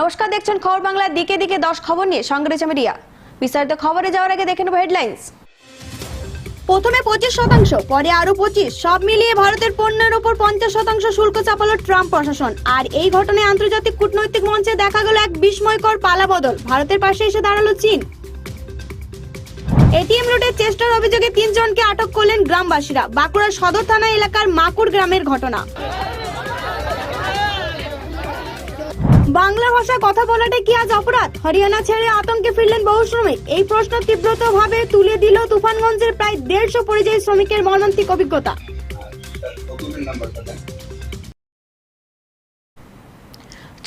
নমস্কার, দেখছেন খবর বাংলার দিকে দিকে দশ খবর নিয়ে সঙ্গে রয়েছে রিয়া বিস্তারিত খবরে যাওয়ার আগে দেখে নেব হেডলাইন্স। প্রথমে পঁচিশ শতাংশ, পরে আরও পঁচিশ, সব মিলিয়ে ভারতের পণ্যের উপর পঞ্চাশ শতাংশ শুল্ক চাপালো ট্রাম্প প্রশাসন। আর এই ঘটনায় আন্তর্জাতিক কূটনৈতিক মঞ্চে দেখা গেল এক বিস্ময়কর পালাবদল ভারতের পাশে এসে দাঁড়াল চীন। এটিএম লুটের চেষ্টার অভিযোগে তিনজনকে আটক করলেন গ্রামবাসীরা, বাঁকুড়া সদর থানা এলাকার মাকুড় গ্রামের ঘটনা। বাংলা ভাষায় কথা বলাটা কি আজ অপরাধ? হরিয়ানা ছেড়ে আতঙ্কে ফিরলেন বহু শ্রমিক। এই প্রশ্ন তীব্রতভাবে তুলে দিল তুফানগঞ্জের প্রায় দেড়শো পরিযায়ী শ্রমিকের মর্মান্তিক অভিজ্ঞতা।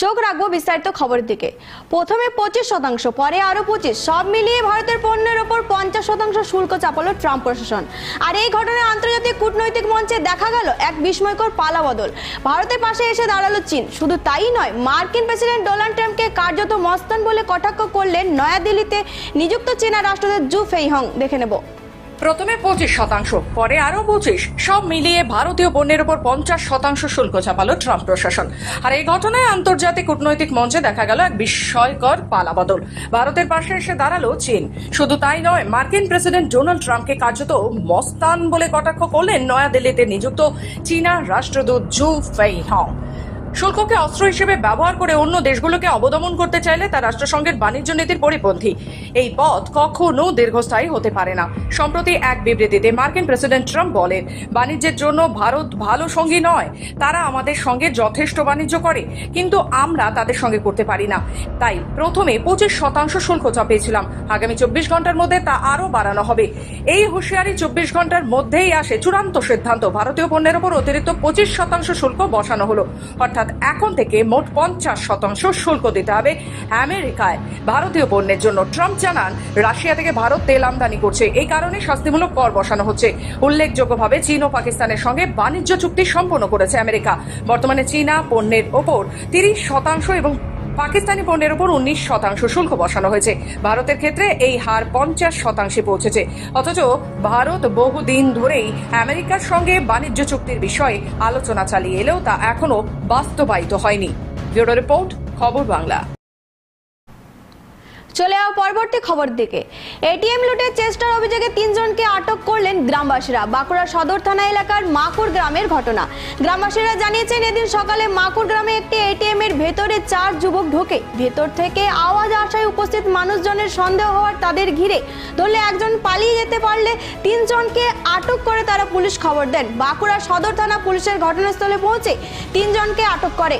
চোখ রাখব বিস্তারিত খবরের দিকে। প্রথমে পঁচিশ শতাংশ, পরে আরও পঁচিশ। সব মিলিয়ে ভারতের পণ্যের ওপর পঞ্চাশ শতাংশ শুল্ক চাপালো ট্রাম্প প্রশাসন। আর এই ঘটনায় আন্তর্জাতিক কূটনৈতিক মঞ্চে দেখা গেল এক বিস্ময়কর পালা বদল ভারতের পাশে এসে দাঁড়াল চীন। শুধু তাই নয়, মার্কিন প্রেসিডেন্ট ডোনাল্ড ট্রাম্পকে কার্যত মস্তান বলে কটাক্ষ করলেন নয়াদিল্লিতে নিযুক্ত চীনা রাষ্ট্রদূত জু ফেইহং। দেখে নেব। প্রথমে পঁচিশ শতাংশ, পরে আরও পঁচিশ। সব মিলিয়ে ভারতীয় পণ্যের উপর পঞ্চাশ শতাংশ শুল্ক চাপালো ট্রাম্প প্রশাসন। আর এই ঘটনায় আন্তর্জাতিক কূটনৈতিক মঞ্চে দেখা গেল এক বিস্ময়কর পালাবদল। ভারতের পাশে এসে দাঁড়াল চীন। শুধু তাই নয়, মার্কিন প্রেসিডেন্ট ডোনাল্ড ট্রাম্পকে কার্যত মস্তান বলে কটাক্ষ করলেন নয়াদিল্লিতে নিযুক্ত চীনা রাষ্ট্রদূত জু ফেই হং শুল্ককে অস্ত্র হিসেবে ব্যবহার করে অন্য দেশগুলোকে অবদমন করতে চাইলে তা রাষ্ট্রসংঘের বাণিজ্য নীতির পরিপন্থী। এই পথ কখনো দীর্ঘস্থায়ী হতে পারে না। সম্প্রতি এক বিবৃতিতে মার্কিন প্রেসিডেন্ট ট্রাম্প বলেন, বাণিজ্যের জন্য ভারত ভালো সঙ্গী নয়। তারা আমাদের সঙ্গে যথেষ্ট বাণিজ্য করে, কিন্তু আমরা তাদের সঙ্গে করতে পারি না। তাই প্রথমে পঁচিশ শতাংশ শুল্ক চাপিয়েছিলাম। আগামী চব্বিশ ঘণ্টার মধ্যে তা আরও বাড়ানো হবে। এই হুঁশিয়ারি চব্বিশ ঘণ্টার মধ্যেই আসে। চূড়ান্ত সিদ্ধান্ত। ভারতীয় পণ্যের ওপর অতিরিক্ত পঁচিশ শতাংশ শুল্ক বসানো হলো। অর্থাৎ এখন থেকে মোট পঞ্চাশ শতাংশ শুল্ক দিতে হবে আমেরিকায়। ভারতীয় পণ্যের জন্য ট্রাম্প জানান, রাশিয়া থেকে ভারত তেল আমদানি করছে। এই কারণে শাস্তিমূলক কর বসানো হচ্ছে। উল্লেখযোগ্যভাবে চীন ও পাকিস্তানের সঙ্গে বাণিজ্য চুক্তি সম্পন্ন করেছে আমেরিকা। বর্তমানে চীনা পণ্যের ওপর তিরিশ শতাংশ এবং পাকিস্তানি পণ্যের উপর উনিশ শতাংশ শুল্ক বসানো হয়েছে। ভারতের ক্ষেত্রে এই হার পঞ্চাশ শতাংশে পৌঁছেছে। অথচ ভারত বহুদিন ধরেই আমেরিকার সঙ্গে বাণিজ্য চুক্তির বিষয়ে আলোচনা চালিয়ে এলেও তা এখনও বাস্তবায়িত হয়নি। ব্যুরো রিপোর্ট, খবর বাংলা। চলে যাও পরবর্তী খবর দিকে। এটিএম লুটের চেষ্টার অভিযোগে তিনজনকে আটক করলেন গ্রামবাসীরা। বাঁকুড়া সদর থানা এলাকার মাকুর গ্রামের ঘটনা। গ্রামবাসীরা জানিয়েছেন, এদিন সকালে মাকুড় গ্রামে একটি এটিএম এর ভেতরে চার যুবক ঢোকে। ভেতর থেকে আওয়াজ আসায় উপস্থিত মানুষজনের সন্দেহ হওয়ার তাদের ঘিরে ধরলে একজন পালিয়ে যেতে পারলে তিনজনকে আটক করে তারা পুলিশ খবর দেন। বাঁকুড়া সদর থানা পুলিশের ঘটনাস্থলে পৌঁছে তিনজনকে আটক করে।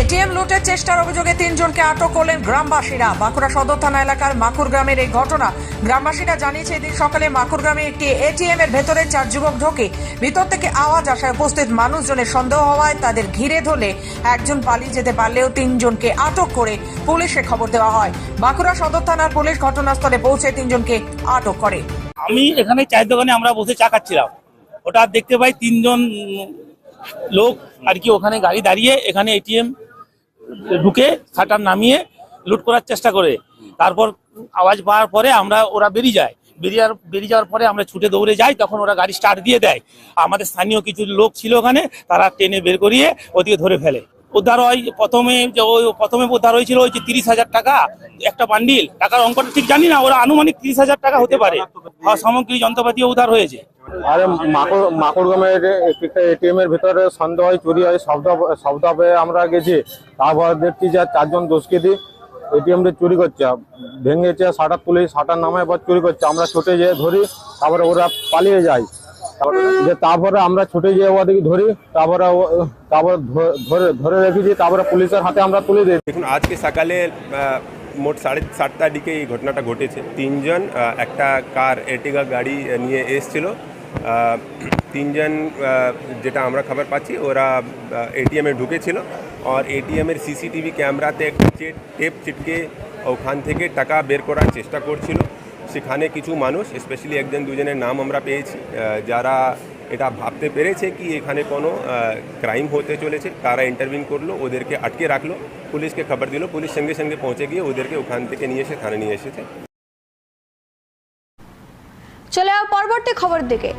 এটিএম লুটের চেষ্টার অভিযোগে তিনজনকে আটক করলেন গ্রামবাসীরা। বাঁকুড়া সদর থানা এলাকার মাকুর গ্রামের এই ঘটনা। গ্রামবাসীরা জানিয়েছে, এদিন সকালে মাকুর গ্রামে একটি এটিএম এর ভেতরে চার যুবক ঢোকে। ভিতর থেকে আওয়াজ আসায় উপস্থিত মানুষজনের সন্দেহ হওয়ায় তাদের ঘিরে ধরলে একজন পালিয়ে যেতে পারলেও তিনজনকে আটক করে পুলিশে খবর দেওয়া হয়। বাঁকুড়া সদর থানার পুলিশ ঘটনাস্থলে পৌঁছে তিনজনকে আটক করে। আমি এখানে চায়ের দোকানে আমরা বসে চা খাচ্ছিলাম। ওটা দেখতে পাই তিনজন লোক আর কি ওখানে গাড়ি দাঁড়িয়ে এখানে এটিএম ঢুকে খাটার নামিয়ে লুট করার চেষ্টা করে। তারপর আওয়াজ পাওয়ার পরে আমরা, ওরা বেরিয়ে যায়। বেরিয়ে বেরিয়ে যাওয়ার পরে আমরা ছুটে দৌড়ে যাই, তখন ওরা গাড়ি স্টার্ট দিয়ে দেয়। আমাদের স্থানীয় কিছু লোক ছিল ওখানে, তারা টেনে বের করিয়ে ওদিকে ধরে ফেলে। উদ্ধার হয় প্রথমে যে ওই প্রথমে উদ্ধার হয়েছিল ওই যে তিরিশ হাজার টাকা একটা বান্ডিল টাকার অঙ্কটা ঠিক জানি না ওরা আনুমানিক তিরিশ হাজার টাকা হতে পারে সামগ্রী যন্ত্রপাতিও উদ্ধার হয়েছে আরে মাকড় মাকড়গ্রামের এটিএম এর ভিতরে সন্দেহ হয় চুরি হয় শব্দ শব্দ পেয়ে আমরা গেছি তারপর দেখছি যে চারজন দুষ্কৃতী এটিএম টা চুরি করছে ভেঙেছে শাটার তুলে শাটার নামায় পর চুরি করছে আমরা ছুটে যেয়ে ধরি তারপরে ওরা পালিয়ে যায় যে তারপরে আমরা ছুটে যেয়ে ওদেরকে ধরি, তারপরে তারপরে ধরে ধরে রেখেছি, তারপরে পুলিশের হাতে আমরা তুলে দিই দেখুন, আজকে সকালে মোট সাড়ে সাতটার দিকে এই ঘটনাটা ঘটেছে। তিনজন একটা কার এর্টিগা গাড়ি নিয়ে এসছিল। তিনজন যেটা আমরা খবর পাচ্ছি, ওরা এটিএমে ঢুকেছিল। আর এটিএমের সিসিটিভি ক্যামেরাতে একটা টেপ চিটকে ওখান থেকে টাকা বের করার চেষ্টা করছিল। সেখানে কিছু মানুষ স্পেশালি একজন দুজনের নাম আমরা পেয়েছি যারা এটা ভাবতে পেরেছে কি এখানে কোনো ক্রাইম হতে চলেছে। তারা ইন্টারভিউ করল, ওদেরকে আটকে রাখল, পুলিশকে খবর দিল, পুলিশ সঙ্গে সঙ্গে পৌঁছে গিয়ে ওদেরকে ওখান থেকে নিয়ে এসে থানা নিয়ে এসেছে। চলে যাও পরবর্তী খবর দিকে।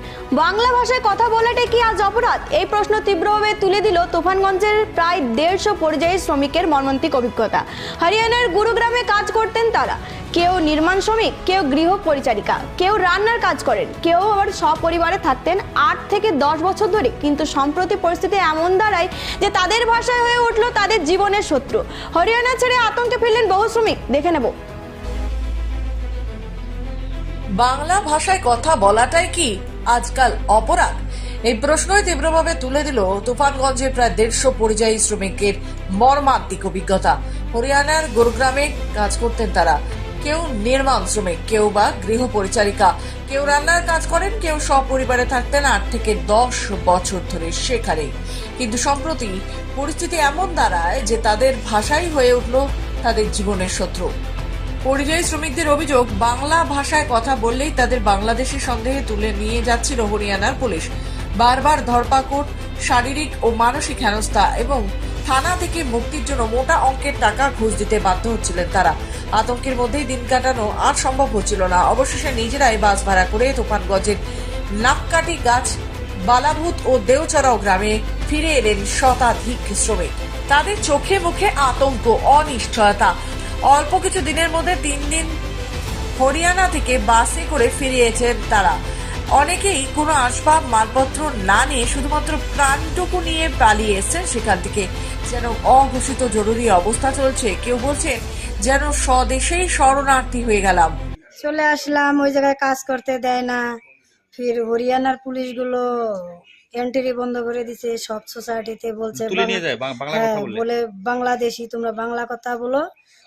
বাংলা ভাষায় কথা বলাটাই কি আজ অপরাধ? এই প্রশ্ন তীব্রভাবে তুলে দিল তুফানগঞ্জের প্রায় দেড়শো পরিযায়ী শ্রমিকের মর্মান্তিক অভিজ্ঞতা। হরিয়ানার গুরুগ্রামে কাজ করতেন তারা। কেউ নির্মাণ শ্রমিক, কেউ গৃহ পরিচারিকা কেউ রান্নার কাজ করেন, কেউ আবার সপরিবারে থাকতেন আট থেকে দশ বছর ধরে। কিন্তু সম্প্রতি পরিস্থিতি এমন দাঁড়ায় যে তাদের ভাষায় হয়ে উঠল তাদের জীবনের শত্রু। হরিয়ানা ছেড়ে আতঙ্কে ফিরলেন বহু শ্রমিক। দেখে নেব। বাংলা ভাষায় কথা বলাটাই কি আজকাল অপরাধ? এই প্রশ্নই তীব্রভাবে তুলে দিল তুফানগঞ্জে প্রায় দেড়শো পরিযায়ী শ্রমিকের মর্মান্তিক অভিজ্ঞতা। হরিয়ানার গুরুগ্রামে কাজ করতেন তারা। কেউ নির্মাণ শ্রমিক, কেউ বা গৃহ পরিচারিকা কেউ রান্নার কাজ করেন, কেউ সপরিবারে থাকতেন আট থেকে দশ বছর ধরে সেখানে কিন্তু সম্প্রতি পরিস্থিতি এমন দাঁড়ায় যে তাদের ভাষাই হয়ে উঠল তাদের জীবনের শত্রু। পরিযায়ী শ্রমিকদের অভিযোগ, বাংলা ভাষায় কথা বললেই তাদের বাংলাদেশি সন্দেহে তুলে নিয়ে যাচ্ছিল হরিয়ানার পুলিশ। বারবার ধরপাকড়, শারীরিক ও মানসিক হেনস্থা এবং থানা থেকে মুক্তির জন্য মোটা অঙ্কের টাকা ঘুষ দিতে বাধ্য হচ্ছিলেন তারা। আতঙ্কের মধ্যেই দিন কাটানো আর সম্ভব হচ্ছিল না। অবশেষে নিজেরাই বাস ভাড়া করে তুফানগঞ্জের নাককাটি গাছ, বালাভূত ও দেওচড়াও গ্রামে ফিরে এলেন শতাধিক শ্রমিক। তাদের চোখে মুখে আতঙ্ক, অনিশ্চয়তা অল্প কিছু দিনের মধ্যে তিন দিন হরিয়ানা থেকে বাসে করে ফিরিয়েছেন তারা। অনেকেই কোনো আসবাব মালপত্র না নিয়ে শুধুমাত্র প্রাণটুকু নিয়ে পালিয়ে এসছেন সেখান থেকে। যেন অঘোষিত জরুরি অবস্থা চলছে। কেউ বলছেন যেন স্বদেশেই শরণার্থী হয়ে গেলাম। চলে আসলাম ওই জায়গায় কাজ করতে দেয় না। ফির হরিয়ানার পুলিশগুলো এন্ট্রি বন্ধ করে দিছে সব সোসাইটিতে বলছে হ্যাঁ, বলে বাংলাদেশি তোমরা বাংলা কথা বলো।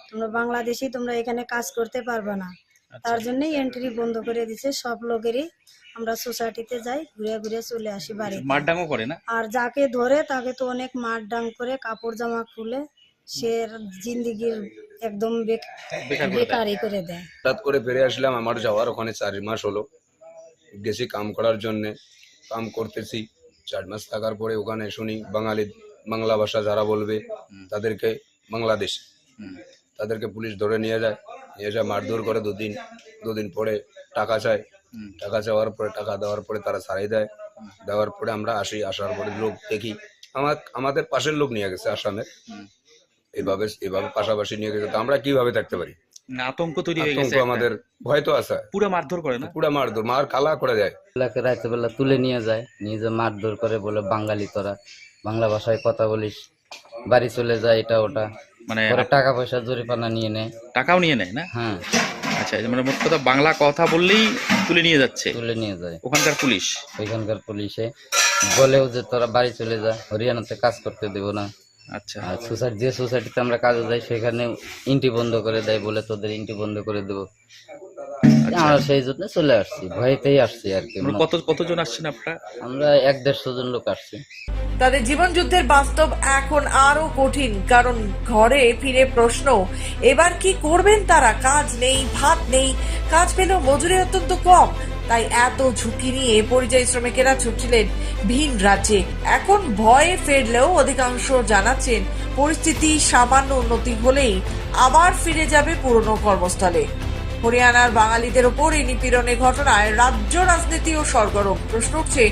তোমরা বাংলাদেশি তোমরা এখানে কাজ করতে পারবে না। আচ্ছা। তার জন্যই এন্ট্রি বন্ধ করে দিছে। সব লোকেরই আমরা সোসাইটিতে যাই ঘুরে ঘুরে চলে আসি বাড়িতে। মারডাঙ্গও করে না? আর যাকে ধরে তাকে তো অনেক মারডাং করে কাপড় জামা খুলে সে জিন্দিগির একদম দেয়। বেকারই করে দেয়। হঠাৎ করে ফিরে আসলাম আমার যাওয়ার ওখানে চার মাস হলো। গেছি কাম করার জন্য কাম করতেছি। চার মাস থাকার পরে ওখানে শুনি বাঙালি বাংলা ভাষা যারা বলবে তাদেরকে বাংলাদেশ। তাদেরকে পুলিশ ধরে নিয়ে যায়। নিয়ে যায় মারধর করে দুদিন দুদিন পরে টাকা চায়। টাকা চাওয়ার পরে টাকা দেওয়ার পরে তারা ছাড়াই দেয়। দেওয়ার পরে আমরা আসি আসার পরে লোক দেখি। আমার আমাদের পাশের লোক নিয়ে গেছে আসামের হুম। এভাবে এভাবে পাশাপাশি নিয়ে গেছে। তো আমরা কীভাবে থাকতে পারি? আতঙ্ক তৈরি হয়ে গেছে আমাদের ভয় তো আছে। পুরো মারধর করে না? পুরা মারধর মার কালা করে রাত্রেবেলা তুলে নিয়ে যায় নিয়ে যে মারধর করে বলে বাঙালি তোরা বাংলা ভাষায় কথা বলিস বাড়ি চলে যায় এটা ওটা। মানে পরে টাকা পয়সা জরিপানা নিয়ে নেয়। টাকাও নিয়ে নেয় না? হ্যাঁ। আচ্ছা মানে মোট কথা বাংলা কথা বললেই তুলে নিয়ে যাচ্ছে। তুলে নিয়ে যায়। ওখানকার পুলিশ? ওইখানকার পুলিশে। বলেও যে তোরা বাড়ি চলে যা হরিয়ানাতে কাজ করতে দেবো না। আচ্ছা। আর সোসাইটি যে সোসাইটিতে আমরা কাজে যাই সেখানে ইন্টি বন্ধ করে দেয় বলে তোদের ইন্টি বন্ধ করে দেবো। আমরা সেই জন্য চলে আসছি। ভয়তেই আসছি আর কি কত কতজন আসছেন আপনারা? আমরা এক দেড়শো জন লোক আসছি। তাদের জীবন যুদ্ধের বাস্তব এখন আরও কঠিন কারণ ঘরে ফিরে প্রশ্ন এবার কি করবেন তারা? কাজ নেই ভাত নেই কাজ পেলেও মজুরি অত্যন্ত কম। তাই এত ঝুঁকি নিয়ে পরিযায়ী শ্রমিকেরা ছুটছিলেন ভিন রাজ্যে। এখন ভয়ে ফেরলেও অধিকাংশ জানাচ্ছেন পরিস্থিতি সামান্য উন্নতি হলেই আবার ফিরে যাবে পুরনো কর্মস্থলে। হরিয়ানার বাঙালিদের ওপর এই নিপীড়নের ঘটনায় রাজ্য রাজনীতিও সরগরম প্রশ্ন উঠছে,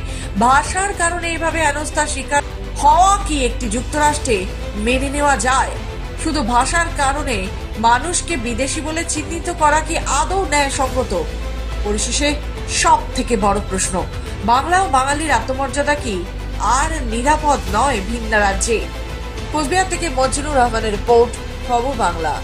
ভাষার কারণে এইভাবে হেনস্থার শিকার হওয়া কি একটি যুক্তরাষ্ট্রে মেনে নেওয়া যায়? শুধু ভাষার কারণে মানুষকে বিদেশি বলে চিহ্নিত করা কি আদৌ ন্যায়সঙ্গত? পরিশেষে সব থেকে বড় প্রশ্ন, বাংলা ও বাঙালির আত্মমর্যাদা কি আর নিরাপদ নয় ভিন্ন রাজ্যে? কোচবিহার থেকে মঞ্জুরুর রহমানের রিপোর্ট, খবর বাংলা।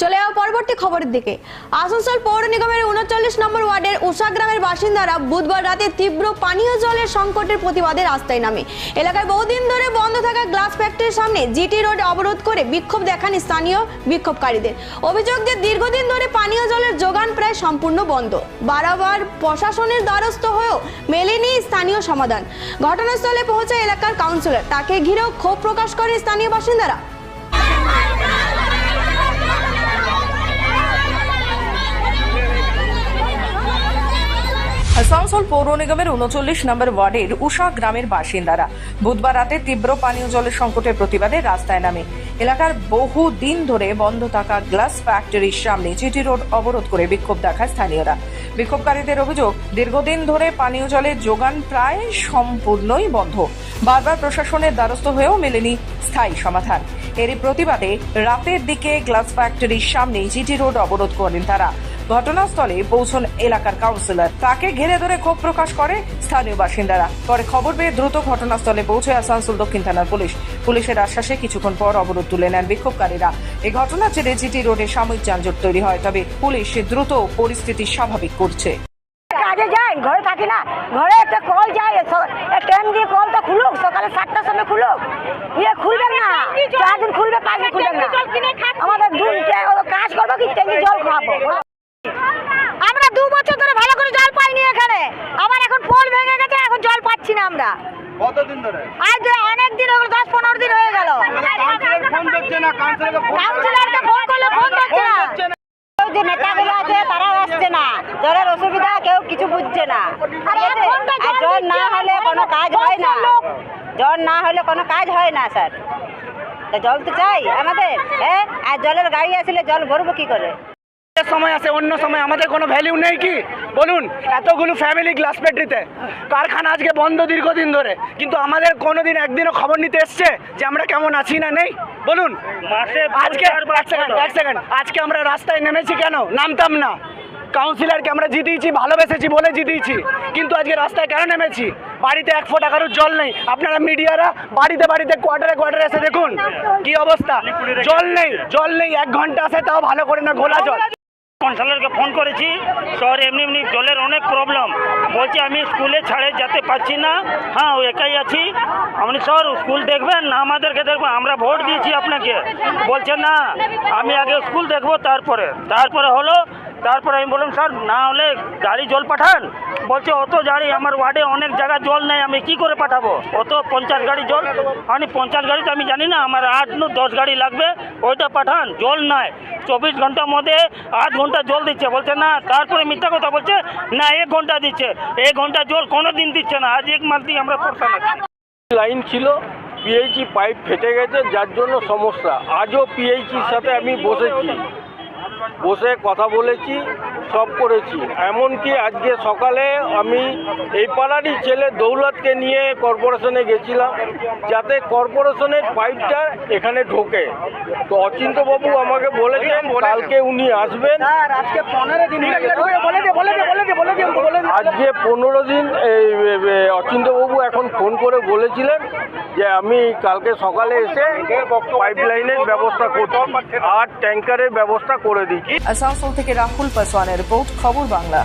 চলে যাওয়া পরবর্তী খবরের দিকে। আসানসোল পৌর নিগমের উনচল্লিশ নম্বর ওয়ার্ডের উষা গ্রামের বাসিন্দারা বুধবার রাতে তীব্র পানীয় জলের সংকটের প্রতিবাদে রাস্তায় নামে। এলাকায় বহুদিন ধরে বন্ধ থাকা গ্লাস ফ্যাক্টরির সামনে জিটি রোড অবরোধ করে বিক্ষোভ দেখান স্থানীয় বিক্ষোভকারীদের। অভিযোগ যে দীর্ঘদিন ধরে পানীয় জলের যোগান প্রায় সম্পূর্ণ বন্ধ। বারবার প্রশাসনের দ্বারস্থ হয়েও মেলেনি স্থানীয় সমাধান। ঘটনাস্থলে পৌঁছায় এলাকার কাউন্সিলর। তাকে ঘিরেও ক্ষোভ প্রকাশ করে স্থানীয় বাসিন্দারা। আসানসোল পৌর নিগমের উনচল্লিশ নম্বর ওয়ার্ডের উষা গ্রামের বাসিন্দারা বুধবার রাতে তীব্র পানীয় জলের সংকটের প্রতিবাদে রাস্তায় নামে। এলাকার বহু দিন ধরে বন্ধ থাকা গ্লাস ফ্যাক্টরির সামনে জিটি রোড অবরোধ করে বিক্ষোভ দেখায় স্থানীয়রা। বিক্ষোভকারীদের অভিযোগ, দীর্ঘদিন ধরে পানীয় জলের যোগান প্রায় সম্পূর্ণই বন্ধ। বারবার প্রশাসনের দ্বারস্থ হয়েও মেলেনি স্থায়ী সমাধান। এরই প্রতিবাদে রাতের দিকে গ্লাস ফ্যাক্টরির সামনে জিটি রোড অবরোধ করেন তারা। ঘটনাস্থলে পৌঁছন এলাকার কাউন্সিলর। তাকে ঘিরে ধরে ক্ষোভ প্রকাশ করে স্থানীয় বাসিন্দারা। পরে খবর পেয়ে দ্রুত ঘটনাস্থলে পৌঁছে আসানসোল দক্ষিণ থানার পুলিশ। পুলিশের আশ্বাসে কিছুক্ষণ পর অবরোধ তুলে নেন বিক্ষোভকারীরা। এই ঘটনার জেরে জিটি রোডে সাময়িক যানজট তৈরি হয় তবে পুলিশ দ্রুত পরিস্থিতি স্বাভাবিক করছে। কাজে যাই ঘরে থাকি না। ঘরে একটা কল যায় ট্রেন দিয়ে কলটা খুলুক সকালে সাতটার সময় খুলুক। ইয়ে খুলবে না। চার দিন খুলবে পাঁচ দিন খুলবে না। আমাদের কাজ করব কি? ট্যাঙ্কি জল খাব আমরা দু বছর ধরে ভালো করে জল পাইনি এখানে। আবার এখন পোল ভেঙে গেছে এখন জল পাচ্ছি না আমরা। কতদিন ধরে? আজ অনেক দিন হলো দশ পনেরো দিন হয়ে গেল। কাউন্সিলর ফোন ধরছে না কাউন্সিলরকে ফোন করলে ফোন ধরছে না। যে নেতাগুলো আছে তারাও আসছে না। জলের অসুবিধা কেউ কিছু বুঝছে না। আর জল না হলে কোনো কাজ হয় না। জল না হলে কোনো কাজ হয় না স্যার। তা জল তো চাই আমাদের হ্যাঁ? আর জলের গাড়ি আসলে জল ভরবো কি করে? সময় আছে অন্য সময়। আমাদের কোনো ভ্যালিউ নেই কি? বলুন এতগুলো ফ্যামিলি গ্লাস ফ্যাক্টরিতে কারখানা আজকে বন্ধ দীর্ঘদিন ধরে। কিন্তু আমাদের কোনোদিন একদিনও খবর নিতে এসছে যে আমরা কেমন আছি না নেই? বলুন। আজকে এক সেকেন্ড এক সেকেন্ড আজকে আমরা রাস্তায় নেমেছি কেন? নামতাম না। কাউন্সিলরকে আমরা জিতিয়েছি ভালোবেসেছি বলে জিতিয়েছি। কিন্তু আজকে রাস্তায় কেন নেমেছি? বাড়িতে এক ফোঁটা কারোর জল নেই। আপনারা মিডিয়ারা বাড়িতে বাড়িতে কোয়ার্টারে কোয়ার্টারে এসে দেখুন কি অবস্থা। জল নেই জল নেই এক ঘণ্টা আসে তাও ভালো করে না গোলা জল। কাউন্সিলরকে ফোন করেছি স্যার এমনি এমনি জলের অনেক প্রবলেম বলছি, আমি স্কুলে ছাড়ে যেতে পারছি না। হ্যাঁ ও একাই আছি। আপনি স্যার, স্কুল দেখবেন না, আমাদেরকে দেখবেন, আমরা ভোট দিয়েছি আপনাকে। বলছে, না, আমি আগে স্কুল দেখব তারপরে। তারপরে হলো তারপরে আমি বললাম, স্যার, না হলে গাড়ি জল পাঠান। বলছে, অত গাড়ি, আমার ওয়ার্ডে অনেক জায়গায় জল নেই, আমি কি করে পাঠাবো? অত পঞ্চাশ গাড়ি জল? আমি পঞ্চাশ গাড়ি তো আমি জানি না, আমার আট নু দশ গাড়ি লাগবে, ওইটা পাঠান, জল নাই। চব্বিশ ঘণ্টার মধ্যে আট ঘণ্টা জল দিচ্ছে। বলছে, না, তারপরে মিথ্যা কথা বলছে, না, এক ঘণ্টা দিচ্ছে। এক ঘণ্টা জল কোনো দিন দিচ্ছে না, আজ এক মাস দিয়ে আমরা পড়তাম লাইন ছিল পিএইচি পাইপ ফেটে গেছে, যার জন্য সমস্যা। আজও পিএইচির সাথে আমি বসেছি। বসে কথা বলেছি। সব করেছি। এমনকি আজকে সকালে আমি এই পাড়ারই ছেলে দৌলতকে নিয়ে কর্পোরেশনে গেছিলাম যাতে কর্পোরেশনের পাইপটা এখানে ঢোকে। তো অচিন্তবাবু আমাকে বলেছেন কালকে উনি আসবেন। আজকে পনেরো দিন আজকে পনেরো দিন এই অচিন্তবাবু এখন ফোন করে বলেছিলেন যে আমি কালকে সকালে এসে পাইপ লাইনের ব্যবস্থা করতাম আর ট্যাঙ্কারের ব্যবস্থা করে দিচ্ছি। আসানসোল থেকে রাহুল পাসওয়ানের রিপোর্ট, খবর বাংলা।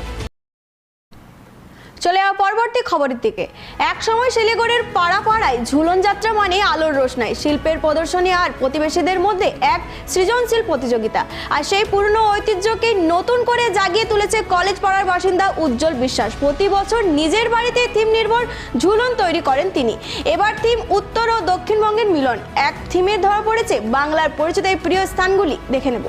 চলে যাওয়া পরবর্তী খবরের দিকে। এক সময় শিলিগুড়ির পাড়া পাড়ায় ঝুলন যাত্রা মানে আলোর রোশনাই। শিল্পের প্রদর্শনী আর প্রতিবেশীদের মধ্যে এক সৃজনশীল প্রতিযোগিতা। আর সেই পুরনো ঐতিহ্যকে নতুন করে জাগিয়ে তুলেছে কলেজ পাড়ার বাসিন্দা উজ্জ্বল বিশ্বাস। প্রতি বছর নিজের বাড়িতে থিম নির্ভর ঝুলন তৈরি করেন তিনি। এবার থিম উত্তর ও দক্ষিণবঙ্গের মিলন। এক থিমে ধরা পড়েছে বাংলার পরিচিত এই প্রিয় স্থানগুলি। দেখে নেব।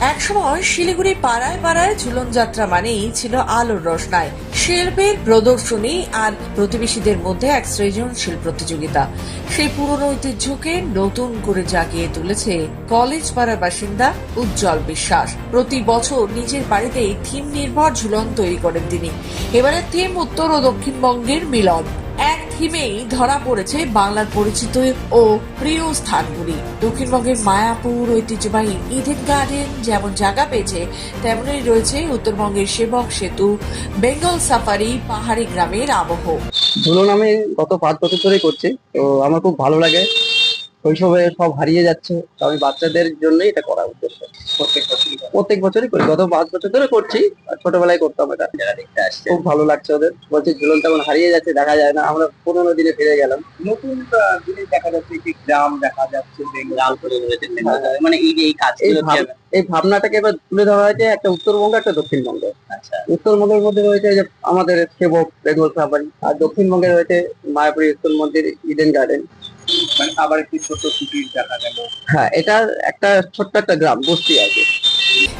একসময় শিলিগুড়ি পাড়ায় পাড়ায় ঝুলন যাত্রা মানেই ছিল আলোর রসনায়। শিল্পের প্রদর্শনী আর প্রতিবেশীদের মধ্যে এক সৃজনশীল প্রতিযোগিতা। সেই পুরনো ঐতিহ্যকে নতুন করে জাগিয়ে তুলেছে কলেজ পাড়ার বাসিন্দা উজ্জ্বল বিশ্বাস। প্রতি বছর নিজের বাড়িতেই থিম নির্ভর ঝুলন তৈরি করেন তিনি। এবারে থিম উত্তর ও দক্ষিণবঙ্গের মিলন। এক থিমেই ধরা পড়েছে বাংলার পরিচিত ও প্রিয় স্থানগুলি। দক্ষিণবঙ্গের মায়াপুর ঐতিহ্যবাহী ইডেন গার্ডেন যেমন জায়গা পেয়েছে, তেমনই রয়েছে উত্তরবঙ্গের সেবক সেতু, বেঙ্গল সাফারি, পাহাড়ি গ্রামের আবহ। ধুলো আমি গত পাঁচ বছর ধরে করছি, তো আমার খুব ভালো লাগে। শৈশবে সব হারিয়ে যাচ্ছে। তো আমি বাচ্চাদের জন্যই এটা করা উদ্দেশ্য। প্রত্যেক বছরই করি। গত পাঁচ বছর ধরে করছি। ছোটবেলায় করতাম এটা। দেখতে আসছে। খুব ভালো লাগছে ওদের। বলছে ঝুলন তেমন হারিয়ে যাচ্ছে দেখা যায় না। আমরা পুরোনো দিনে ফিরে গেলাম। নতুন জিনিস দেখা যাচ্ছে কি গ্রাম দেখা যাচ্ছে মানে এই এই কাজ এই ভাবনাটাকে এবার তুলে ধরা হয়েছে একটা উত্তরবঙ্গ একটা দক্ষিণবঙ্গ। উত্তরবঙ্গের মধ্যে রয়েছে যে আমাদের সেবক বেঙ্গল সাফারি। আর দক্ষিণবঙ্গে রয়েছে মায়াপুরি স্কুল মন্দির ইডেন গার্ডেন। আবার একটি ছোট কুটির দেখা গেল। হ্যাঁ এটা একটা ছোট্ট একটা গ্রাম বস্তি আছে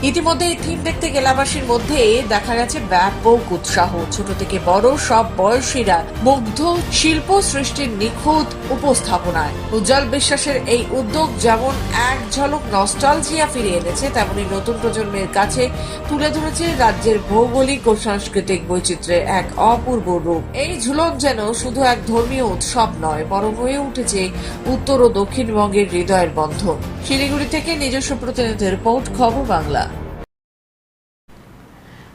ইতিমধ্যে এই থিম দেখতে গেলাবাসীর মধ্যে দেখা গেছে ব্যাপক উৎসাহ। ছোট থেকে বড় সব বয়সীরা মুগ্ধ শিল্প সৃষ্টির নিখুঁত উপস্থাপনায়। উজ্জ্বল বিশ্বাসের এই উদ্যোগ যেমন এক ঝলক নস্টালজিয়া ফিরিয়ে এনেছে, তেমনি নতুন প্রজন্মের কাছে তুলে ধরেছে রাজ্যের ভৌগোলিক ও সাংস্কৃতিক বৈচিত্র্যের এক অপূর্ব রূপ। এই ঝুলন যেন শুধু এক ধর্মীয় উৎসব নয়, বরং হয়ে উঠেছে উত্তর ও দক্ষিণবঙ্গের হৃদয়ের বন্ধন। শিলিগুড়ি থেকে নিজস্ব প্রতিনিধির রিপোর্ট, খবর বাংলা।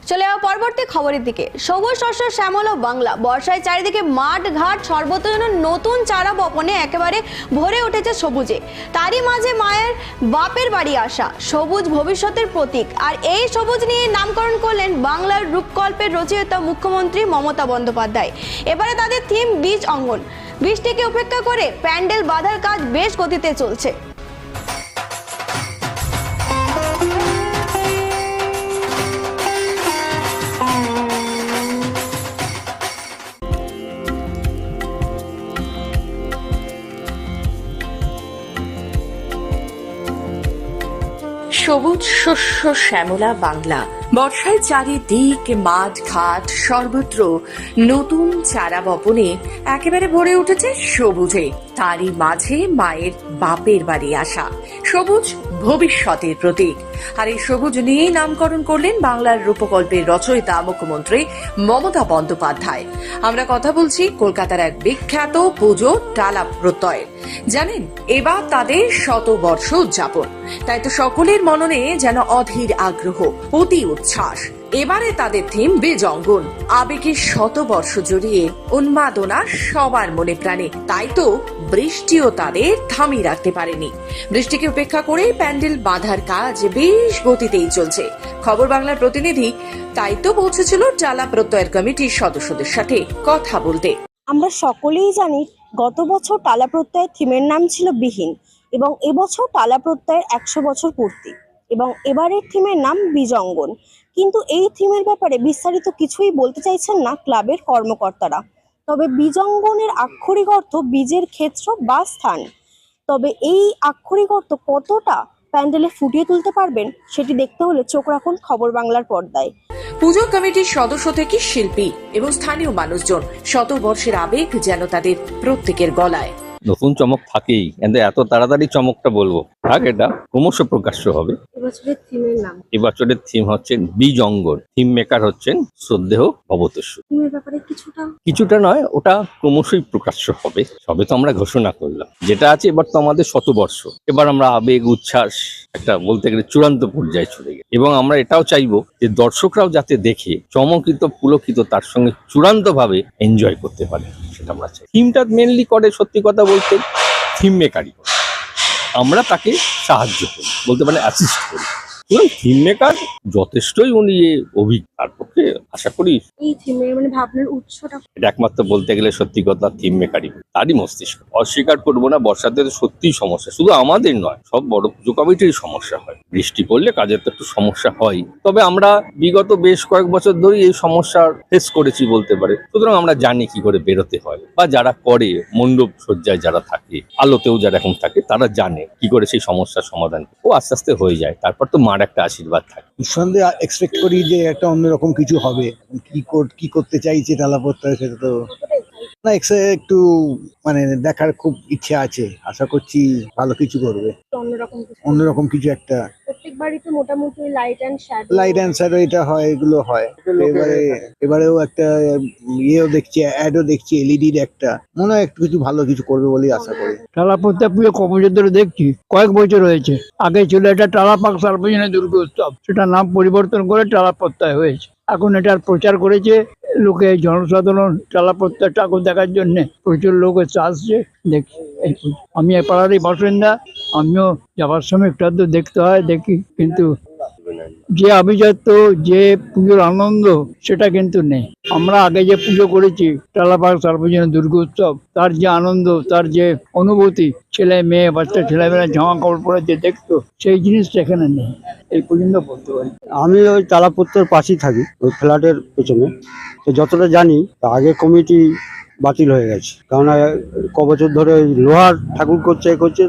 চলে যাওয়া পরবর্তী খবরের দিকে। সবুজ শস্য, শ্যামল বাংলা। বর্ষায় চারিদিকে মাঠ, ঘাট সর্বত্র যেন নতুন চারা বপনে একেবারে ভরে উঠেছে সবুজে। তারই মাঝে মায়ের বাপের বাড়ি আসা, সবুজ ভবিষ্যতের প্রতীক। আর এই সবুজ নিয়ে নামকরণ করলেন বাংলার রূপকল্পের রচয়িতা মুখ্যমন্ত্রী মমতা বন্দ্যোপাধ্যায়। এবারে তাদের থিম বীজ অঙ্গন। বৃষ্টিকে উপেক্ষা করে প্যান্ডেল বাঁধার কাজ বেশ গতিতে চলছে। সবুজ শস্য শ্যামলা বাংলা। বর্ষায় চারিদিক মাঠ, ঘাট, সর্বত্র নতুন চারা বপনে একেবারে ভরে উঠেছে সবুজে। তারই মাঝে মায়ের বাপের বাড়ি আসা। সবুজ ভবিষ্যতের প্রতীক। আর এই সবুজ নিয়েই নামকরণ করলেন বাংলার রূপকল্পের রচয়িতা, মুখ্যমন্ত্রী মমতা বন্দ্যোপাধ্যায়। আমরা কথা বলছি কলকাতার এক বিখ্যাত পুজো টালা প্রত্যয়ের জানেন, এবার তাদের শতবর্ষ উদযাপন। তাই তো সকলের মননে যেন অধীর আগ্রহ, অতি উচ্ছ্বাস। এবারে তাদের থিম বেজঙ্গন। আবেগের শতবর্ষ জড়িয়ে উন্মাদনা সবার মনে প্রাণে। তাই তো বৃষ্টিও তাদের থামিয়ে রাখতে পারেনি। বৃষ্টিকে উপেক্ষা করে প্যান্ডেল বাঁধার কাজ বেশ গতিতেই চলছে। খবর বাংলার প্রতিনিধি, তাই তো পৌঁছেছিল টালা প্রত্যয়ের কমিটির সদস্যদের সাথে কথা বলতে। আমরা সকলেই জানি গত বছর টালা প্রত্যয়ের থিমের নাম ছিল বিহীন এবং এবছর টালা প্রত্যয়ের একশো বছর পূর্তি এবং এবারের থিমের নাম বিজঙ্গন। কিন্তু এই থিমের ব্যাপারে বিস্তারিত কিছুই বলতে চাইছেন না ক্লাবের কর্মকর্তারা। তবে বীজঙ্গনের আক্ষরিক অর্থ বীজের ক্ষেত্র বা স্থান। তবে এই আক্ষরিক অর্থ কতটা প্যান্ডেলে ফুটিয়ে তুলতে পারবেন, সেটি দেখতে হলে চোখ রাখুন খবর বাংলার পর্দায়। পুজো কমিটির সদস্য থেকে শিল্পী এবং স্থানীয় মানুষজন শত বর্ষের আবেগ যেন তাদের প্রত্যেকের গলায়। নতুন চমক থাকেই। কিন্তু এত তাড়াতাড়ি চমকটা বলব। থাক এটা ক্রমশ প্রকাশ্য হবে। এবছরের থিম হচ্ছেন বীজ অঙ্গন থিম মেকার হচ্ছেন শ্রদ্ধেহ ভবতস্য কিছুটা? নয় ওটা ক্রমশই প্রকাশ্য হবে। সবে তো আমরা ঘোষণা করলাম। যেটা আছে এবার তো আমাদের শতবর্ষ। এবার আমরা আবেগ উচ্ছ্বাস একটা বলতে গেলে চূড়ান্ত পর্যায়ে চলে গেছে এবং আমরা এটাও চাইব যে দর্শকরাও যাতে দেখে চমকিত পুলকিত তার সঙ্গে চূড়ান্ত ভাবে এনজয় করতে পারে সেটা আমরা চাই। থিমটা মেনলি করে সত্যি কথা বলতে থিম মেকারই করে আমরা তাকে সাহায্য করি বলতে পারে অ্যাসিস্ট করি। থিম মেকার যথেষ্টই উনি অভিজ্ঞ তার পক্ষে আশা করি এই থিমের মানে ভাবনার উৎসটা এটা একমাত্র বলতে গেলে সত্যি কথা থিম মেকারই তারই মস্তিষ্ক। অস্বীকার করব না বর্ষাতে তো সত্যিই সমস্যা। শুধু আমাদের নয় সব বড় পুজো কমিটির সমস্যা হয়। বৃষ্টি পড়লে কাজের তো একটু সমস্যা হয় তবে আমরা বিগত বেশ কয়েক বছর ধরেই এই সমস্যার ফেস করেছি বলতে পারে। সুতরাং আমরা জানি কি করে বেরোতে হয়। বা যারা করে মণ্ডপ সজ্জায় যারা থাকে আলোতেও যারা এখন থাকে তারা জানে কি করে সেই সমস্যার সমাধান। ও আস্তে আস্তে হয়ে যায়। তারপর তো মার একটা আশীর্বাদ থাকে। নিঃসন্দেহে এক্সপেক্ট করি যে একটা অন্যরকম কিছু হবে। কি কি করতে চাইছে টালাপত্তা সেটা তো না একটু মানে দেখার খুব ইচ্ছা আছে। আশা করছি ভালো কিছু করবে। অন্যরকম কিছু? অন্যরকম কিছু একটা। প্রত্যেক বাড়িতে মোটামুটি লাইট অ্যান্ড শ্যাডো লাইট এটা হয় এগুলো হয়। এবারে এবারেও একটা ইয়েও দেখছি অ্যাডও দেখছি এলইডির একটা। মনে হয় একটু কিছু ভালো কিছু করবে বলেই আশা করি। টালাপত্তা পুজো ক বছর ধরে দেখছি কয়েক বছর হয়েছে। আগে ছিল এটা টালাপাক সার্বজনীন দুর্গা উৎসব সেটা নাম পরিবর্তন করে টালাপত্তায় হয়েছে। এখন এটার প্রচার করেছে লোকে জনসাধারণ টালাপত্তা ঠাকুর দেখার জন্য প্রচুর লোক এসে আসছে। দেখি আমি এ পাড়ারই বাসিন্দা, আমিও যাবার সময় একটু দেখতে হয়, দেখি। কিন্তু যে আভিজাত্য যে পুজোর আনন্দ সেটা কিন্তু নেই। আমরা আগে যে পুজো করেছি টালাপাক সার্বজনীন দুর্গা উৎসব তার যে আনন্দ তার যে অনুভূতি ছেলে মেয়ে বাচ্চা ছেলেমেয়েরা জামা কাপড় পরে যে দেখতো সেই জিনিসটা এখানে নেই। এই পর্যন্ত বলতে পারি। আমি ওই তালাপত্রের পাশেই থাকি ওই ফ্ল্যাটের পেছনে। তো যতটা জানি তা আগে কমিটি বাতিল হয়ে গেছে। কারণ ক বছর ধরে ওই লোহার ঠাকুর করছে এ করছে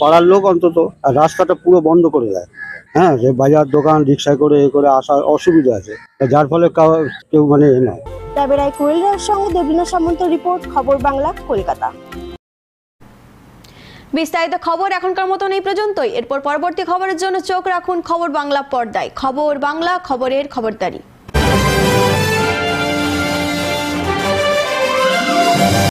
পাড়ার লোক অন্তত আর রাস্তাটা পুরো বন্ধ করে দেয়। হ্যাঁ যে বাজার দোকান রিক্সায় করে এ করে আসার অসুবিধা আছে। যার ফলে কাউ- কেউ মানে এ নয়। ক্যামেরায় কোয়েলের সঙ্গে দেবলীনা সামন্ত রিপোর্ট খবর বাংলা কলকাতা। বিস্তারিত খবর এখনকার মতন এই পর্যন্তই। এরপর পরবর্তী খবরের জন্য চোখ রাখুন খবর বাংলা পর্দায়। খবর বাংলা খবরের খবরদারি।